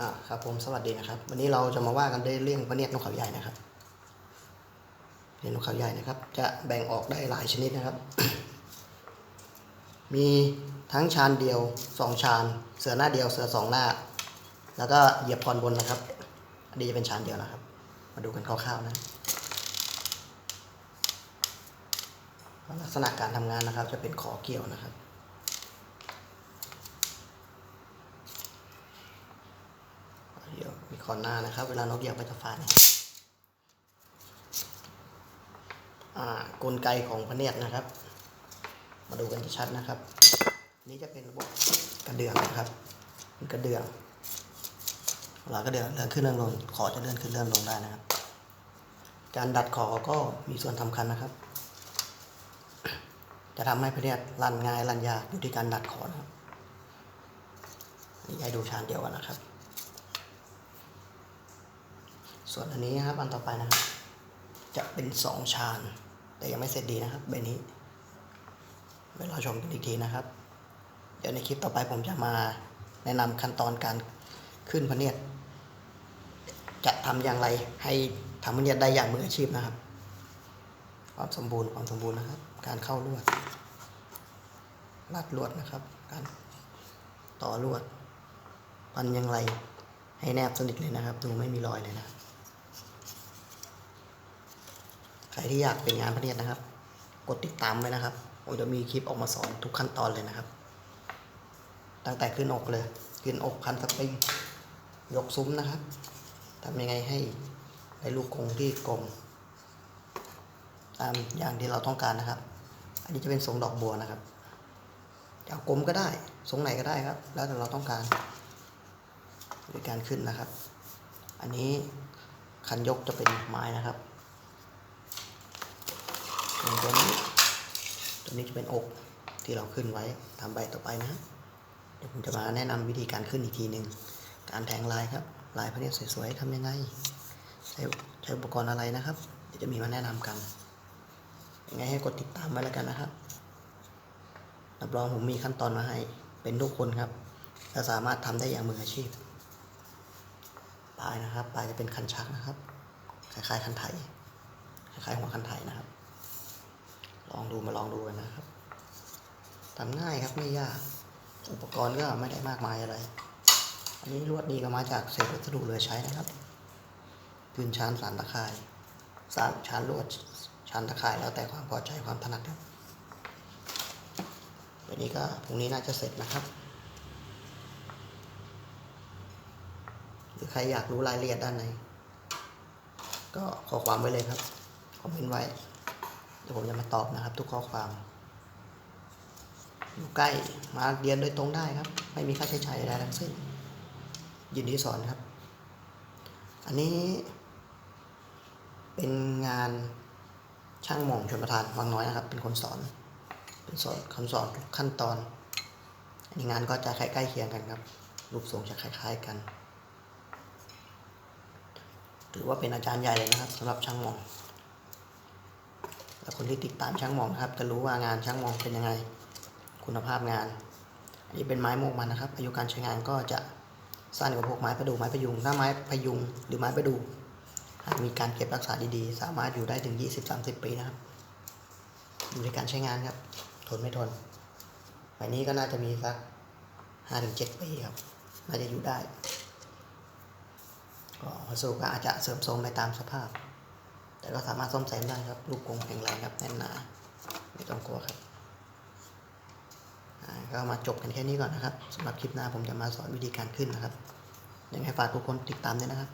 อ่าครับผมสวัสดีนะครับ วันนี้เราจะมาว่ากันด้เรื่องพระเนียดนกเขาใหญ่นะครับพระเนียดนกเขาใหญ่นะครับ จะแบ่งออกได้หลายชนิดนะครับ มีทั้งชานเดียวสองชานเสือหน้าเดียวเสือสองหน้า แล้วก็เหยียบพรบนนะครับอันนี้จะเป็นชานเดียวนะครับ มาดูกันคร่าวๆนะลักษณะการทำงานนะครับ จะเป็นขอเกี่ยวนะครับ เดี๋ยวมีคอนหน้านะครับ เวลานกเหยียบก็จะฟาดนะครับอ่ากลไกของพเนียดนะครับ มาดูกันชัดนะครับ นี่จะเป็นระบบกระเดื่องนะครับเป็นกระเดื่องเวลากระเดื่องเลื่อนขึ้นเลื่อนลงขอจะเลื่อนขึ้นเลื่อนลงได้นะครับ การดัดขอก็มีส่วนสำคัญนะครับ จะทำให้พเนียดรันง่ายรันยากอยู่ที่การดัดขอนะครับนี่ให้ดูชานเดียวกันนะครับ ส่วนอันนี้นะครับอันต่อไปนะครับ จะเป็นสองชานแต่ยังไม่เสร็จดีนะครับใบนี้ไว้รอชมกันอีกทีนะครับ เดี๋ยวในคลิปต่อไปผมจะมาแนะนำขั้นตอนการขึ้นพเนียดจะทำอย่างไรให้ทำพเนียดได้อย่างมืออาชีพนะครับ ความสมบูรณ์ความสมบูรณ์นะครับ การเข้าลวดรัดลวดนะครับ การต่อลวดพันอยังไรให้แนบสนิทเลยนะครับ ดูไม่มีรอยเลยนะ ใครที่อยากเป็นงานพระเนียดนะครับ กดติดตามไว้นะครับ ผมจะมีคลิปออกมาสอนทุกขั้นตอนเลยนะครับ ตั้งแต่ขึ้นอกเลย ขึ้นอกพันสปริง ยกซุ้มนะครับทำยังไงให้ได้ลูกกงที่กลมตามอย่างที่เราต้องการนะครับ อันนี้จะเป็นทรงดอกบัวนะครับจะเอากลมก็ได้ ทรงไหนก็ได้ครับ แล้วแต่เราต้องการในการขึ้นนะครับ อันนี้คันยกจะเป็นไม้นะครับ ส่วนตัวนี้ ตัวนี้จะเป็นอกที่เราขึ้นไว้ทำใบต่อไปนะเดี๋ยวผมจะมาแนะนำวิธีการขึ้นอีกทีหนึ่งการแทงลายครับ ลายพระเนียสวยๆทำยังไง ใช้ใช้อุปกรณ์อะไรนะครับเดี๋ยวจะมีมาแนะนำกันยังไงให้กดติดตามไว้แล้วกันนะครับรับรองผมมีขั้นตอนมาให้เป็นทุกคนครับและสามารถทำได้อย่างมืออาชีพปลายนะครับ ปลายจะเป็นคันชักนะครับ คล้ายๆคันไถคล้ายๆหัวคันไถนะครับ ลองดูมาลองดูกันนะครับทำง่ายครับไม่ยาก อุปกรณ์ก็ไม่ได้มากมายอะไร อันนี้ลวดนี้ก็มาจากเศษวัสดุเหลือใช้นะครับพื้นชานสารตะข่ายสารชานลวดชานตะข่ายแล้วแต่ความพอใจความถนัดครับวันนี้ก็พรุ่งนี้น่าจะเสร็จนะครับหรือใครอยากรู้รายละเอียดด้านในก็ขอความไว้เลยครับคอมเมนต์ไว้ ดี๋ยวผมจะมาตอบนะครับ ทุกข้อความ อยู่ใกล้มาเรียนโดยตรงได้ครับ ไม่มีค่าใช้จ่ายใดทั้งสิ้น ยินดีสอนครับ อันนี้ เป็นงานช่างหม่องชนประทานวังน้อยนะครับ เป็นคนสอน เป็นสอนคำสอนทุกขั้นตอนอันนี้งานก็จะใกล้ๆเคียงกันครับ รูปทรงจะคล้าย ๆกัน ถือว่าเป็นอาจารย์ใหญ่เลยนะครับสำหรับช่างหม่อง คนที่ติดตามช่างมองครับ จะรู้ว่างานช่างมองเป็นยังไง คุณภาพงาน อันนี้เป็นไม้โมกมันนะครับ อายุการใช้งานก็จะสั้นกว่าพวกไม้ประดู่ไม้ประยุง ถ้าไม้พยุงหรือไม้ประดู่หากมีการเก็บรักษาดีๆ สามารถอยู่ได้ถึง 20-30 ปีนะครับอยู่ในการใช้งานครับ ทนไม่ทนใบนี้ก็น่าจะมีสัก5-7ปีครับ น่าจะอยู่ได้ ก็วัสดุก็อาจจะเสริมทรงไปตามสภาพ แต่ก็สามารถซ่อมแซมได้ครับลูกกรงแข็งแรงครับแน่นหนาไม่ต้องกลัวครับก็มาจบกันแค่นี้ก่อนนะครับสำหรับคลิปหน้าผมจะมาสอนวิธีการขึ้นนะครับยังไงฝากทุกคนติดตามด้วยนะครับ